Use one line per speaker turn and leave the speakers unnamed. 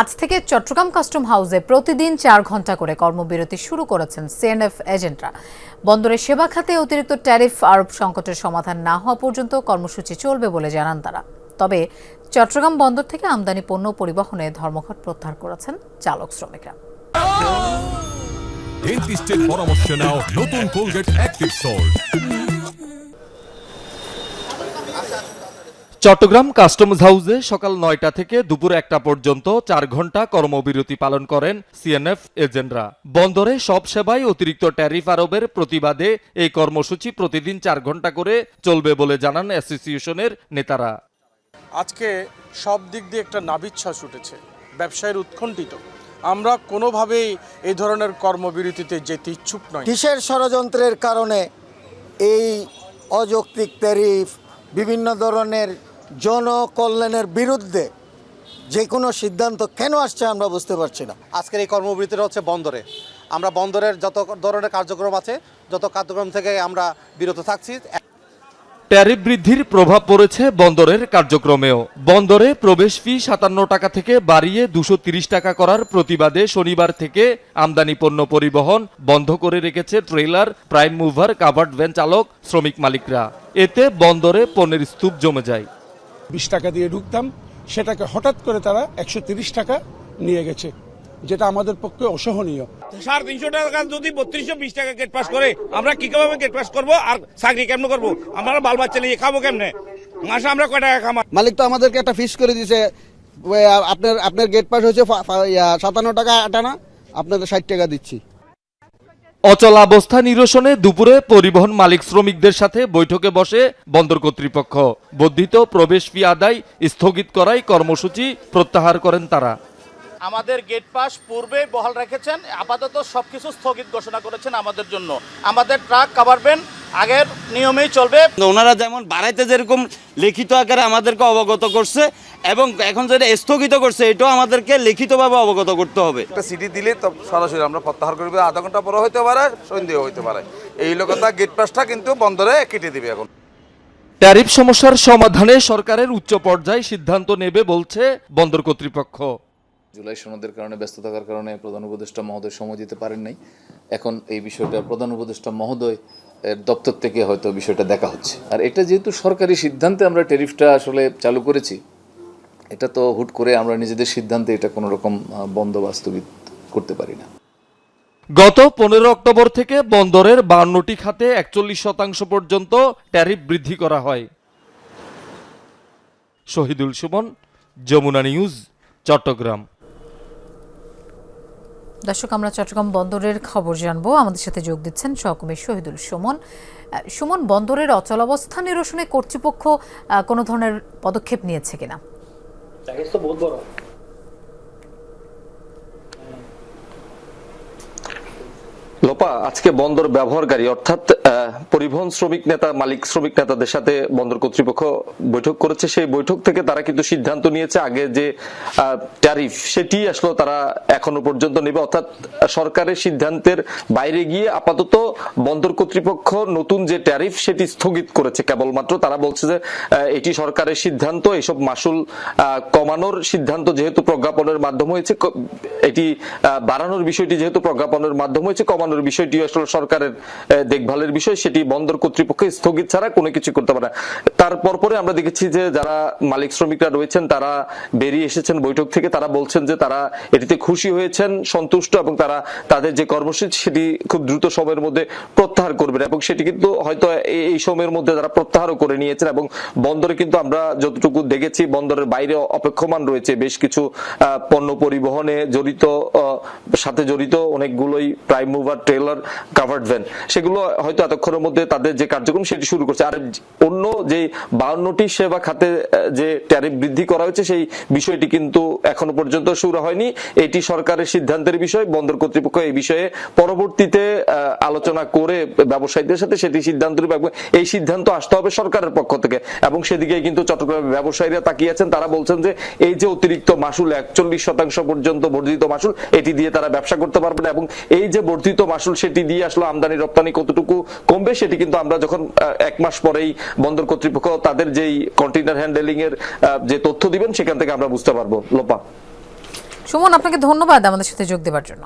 আজ থেকে চট্টগ্রাম কাস্টম হাউসে প্রতিদিন চার ঘণ্টা করে কর্মবিরতি শুরু করেছেন সিএনএফ এজেন্টরা। বন্দরের সেবা খাতে অতিরিক্ত ট্যারিফ আরোপ সংকটের সমাধান না হওয়া পর্যন্ত কর্মসূচি চলবে বলে জানান তারা। তবে চট্টগ্রাম বন্দর থেকে আমদানি পণ্য পরিবহনে ধর্মঘট প্রত্যাহার করেছেন চালক শ্রমিকরা।
ডেন্টিস্টের পরামর্শ নাও নতুন Colgate active salt
Chattogram customs হাউসে সকাল নয়টা থেকে দুপুর একটা পর্যন্ত চার ঘণ্টা কর্মবিরতি পালন করেন সিএনএফ এজেন্টরা। বন্দরে সব সেবায় অতিরিক্ত ট্যারিফ আরোপের প্রতিবাদে এই কর্মসূচি প্রতিদিন চার ঘণ্টা করে চলবে বলে জানান অ্যাসোসিয়েশনের নেতারা।
আজকে সব দিক দিয়ে একটা নাবিচ্ছাস উঠেছে ব্যবসায়ের উৎকণ্ঠিত আমরা কোনোভাবেই এই ধরনের কর্মবিরতিতে যেতে ইচ্ছুক নই।
কিসের ষড়যন্ত্রের কারণে এই অযৌক্তিক ট্যারিফ বিভিন্ন ধরনের জনকল্যাণের বিরুদ্ধে যে কোনো সিদ্ধান্ত কেন আসছে আমরা বুঝতে পারছি না।
আজকের এই কর্মবিরতিটা হচ্ছে বন্দরে। আমরা বন্দরের যত ধরনের কার্যক্রম আছে যত কার্যক্রম থেকে আমরা বিরত থাকছি
ট্যারিফ বৃদ্ধির প্রভাব পড়েছে বন্দরের কার্যক্রমেও। বন্দরে প্রবেশ ফি সাতান্ন টাকা থেকে বাড়িয়ে দুশো তিরিশ টাকা করার প্রতিবাদে শনিবার থেকে আমদানি পণ্য পরিবহন বন্ধ করে রেখেছে trailer prime mover covered van চালক শ্রমিক মালিকরা। এতে বন্দরে পণ্যের স্তূপ জমে যায়।
বিশ টাকা দিয়ে ঢুকতাম সেটাকে হঠাৎ করে তারা একশো তিরিশ টাকা নিয়ে গেছে যেটা আমাদের পক্ষে অসহনীয়।
সাড়ে তিনশো টাকা যদি বত্রিশশো বিশ টাকা গেট পাস করে আমরা কি ভাবে গেট পাস করব? আর চাকরি কেমনে করব? আমরা বাল বাচ্চা নিয়ে খাব কেমনে? মাসে আমরা কয় টাকা খামা
মালিক তো আমাদেরকে একটা ফিস করে দিছে আপনার আপনার গেট পাস ইয়া, সাতান্ন টাকা আটানা আপনাদের ষাট টাকা দিচ্ছি।
অচলাবস্থা নিরসনে দুপুরে পরিবহন মালিক শ্রমিকদের সাথে বৈঠকে বসে বন্দর কর্তৃপক্ষ। বর্ধিত প্রবেশ ফি আদায় স্থগিত করাই কর্মসূচি প্রত্যাহার করেন তারা।
আমাদের গেট পাস পূর্বে বহাল রেখেছেন, আপাতত সবকিছু স্থগিত ঘোষণা করেছেন আমাদের জন্য। আমাদের ট্রাক কাভারবেন আগের নিয়মেই চলবে।
ওনারা যেমন বাড়াইতে যেরকম লিখিত আকারে আমাদেরকে অবগত করছে এবং এখন যেটা স্থগিত করছে এটাও আমাদেরকে লিখিতভাবে অবগত করতে হবে।
একটা সিটি দিলে তো সরাসরি আমরা প্রত্যাহার করব আধা ঘণ্টা পরে হইতে পারে সন্দেহ হইতে পারে। এই লোকতা গেট পাসটা কিন্তু বন্দরে কেটে দিবে এখন।
ট্যারিফ সমস্যার সমাধানে সরকারের উচ্চ পর্যায়ে সিদ্ধান্ত নেবে বলছে বন্দর কর্তৃপক্ষ।
জুলাই সনদের কারণে ব্যস্ত থাকার কারণে প্রধান উপদেষ্টা মহোদয় সময় দিতে পারেন নাই। এখন এই বিষয়টা প্রধান উপদেষ্টা মহোদয়, এর দপ্তর থেকে হয়তো বিষয়টা দেখা হচ্ছে। আর এটা যেহেতু সরকারি সিদ্ধান্তে আমরা ট্যারিফটা আসলে চালু করেছি, এটা তো হুট করে আমরা নিজেদের সিদ্ধান্তে এটা কোনো রকম বন্ধ বাস্তবিত করতে পারি না।
গত পনেরো অক্টোবর থেকে বন্দরের বান্নটি খাতে একচল্লিশ শতাংশ পর্যন্ত ট্যারিফ বৃদ্ধি করা হয়। শহীদুল সুমন, যমুনা নিউজ, চট্টগ্রাম।
দর্শক আমরা চট্টগ্রাম বন্দরের খবর জানব। আমাদের সাথে যোগ দিচ্ছেন সহকর্মী শহীদুল সুমন। সুমন বন্দরের অচলাবস্থা নিরসনে কর্তৃপক্ষ আহ, কোনো ধরনের পদক্ষেপ নিয়েছে কিনা?
লোপা আজকে বন্দর ব্যবহারকারী অর্থাৎ পরিবহন শ্রমিক নেতা মালিক শ্রমিক নেতাদের সাথে বন্দর কর্তৃপক্ষ বৈঠক করেছে। সেই বৈঠক থেকে তারা কিন্তু সিদ্ধান্ত নিয়েছে আগে যে ট্যারিফ সেটি আসলে তারা এখনও পর্যন্ত নেবে। অর্থাৎ সরকারের সিদ্ধান্তের বাইরে গিয়ে আপাতত বন্দর কর্তৃপক্ষ নতুন যে ট্যারিফ সেটি স্থগিত করেছে কেবলমাত্র। তারা বলছে যে এটি সরকারের সিদ্ধান্ত এসব মাসুল কমানোর সিদ্ধান্ত যেহেতু প্রজ্ঞাপনের মাধ্যম হয়েছে এটি বাড়ানোর বিষয়টি যেহেতু প্রজ্ঞাপনের মাধ্যম হয়েছে কমানোর বিষয়টি আসলে সরকারের আহ, দেখভালের বিষয় সেটি বন্দর কর্তৃপক্ষ স্থগিত ছাড়া কোনো কিছু করতে পারে তারপর পরে আমরা দেখেছি যে যারা মালিক শ্রমিকরা রয়েছেন, তারা বেরিয়ে এসেছেন বৈঠক থেকে। তারা বলছেন যে তারা এটিতে খুশি হয়েছেন, সন্তুষ্ট এবং তারা তাদের যে কর্মসূচি সেটি খুব দ্রুত সময়ের মধ্যে প্রত্যাহার করবেন এবং সেটি কিন্তু হয়তো এই- সময়ের মধ্যে তারা প্রত্যাহারও করে নিয়েছেন এবং বন্দরে কিন্তু আমরা যতটুকু দেখেছি, বন্দরের বাইরে অপেক্ষমান রয়েছে বেশ কিছু পণ্য পরিবহনে জড়িত সাথে জড়িত অনেকগুলোই prime mover, trailer, covered van. সেগুলো হয়তো এতক্ষণের মধ্যে তাদের যে কার্যক্রম সেটি শুরু করছে। আর অন্য যে বাউন্নটি সেবা খাতে যে ট্যারিফ বৃদ্ধি করা হয়েছে, সেই বিষয়টি কিন্তু এখনও পর্যন্ত শুরু হয়নি। এটি সরকারের সিদ্ধান্তের বিষয়। বন্দর কর্তৃপক্ষ এই বিষয়ে পরবর্তীতে আলোচনা করে ব্যবসায়ীদের সাথে সেটি সিদ্ধান্ত এই সিদ্ধান্ত আসতে হবে সরকারের পক্ষ থেকে। এবং সেদিকে কিন্তু চট্টগ্রামের ব্যবসায়ীরা তাকিয়ে আছেন। তারা বলছেন যে এই যে অতিরিক্ত মাসুল একচল্লিশ শতাংশ পর্যন্ত বর্ধিত মাসুল এটি দিয়ে তারা ব্যবসা করতে পারবে না। এবং এই যে বর্ধিত মাসুল সেটি দিয়ে আসলে আমদানি রপ্তানি কতটুকু কমবে, সেটি কিন্তু আমরা যখন এক মাস পরেই বন্দর কর্তৃপক্ষ তাদের যেই কন্টেইনার হ্যান্ডেলিং এর যে তথ্য দিবেন, সেখান থেকে আমরা বুঝতে পারব। লোপা।
সুমন, আপনাকে ধন্যবাদ আমাদের সাথে যোগ দেওয়ার জন্য।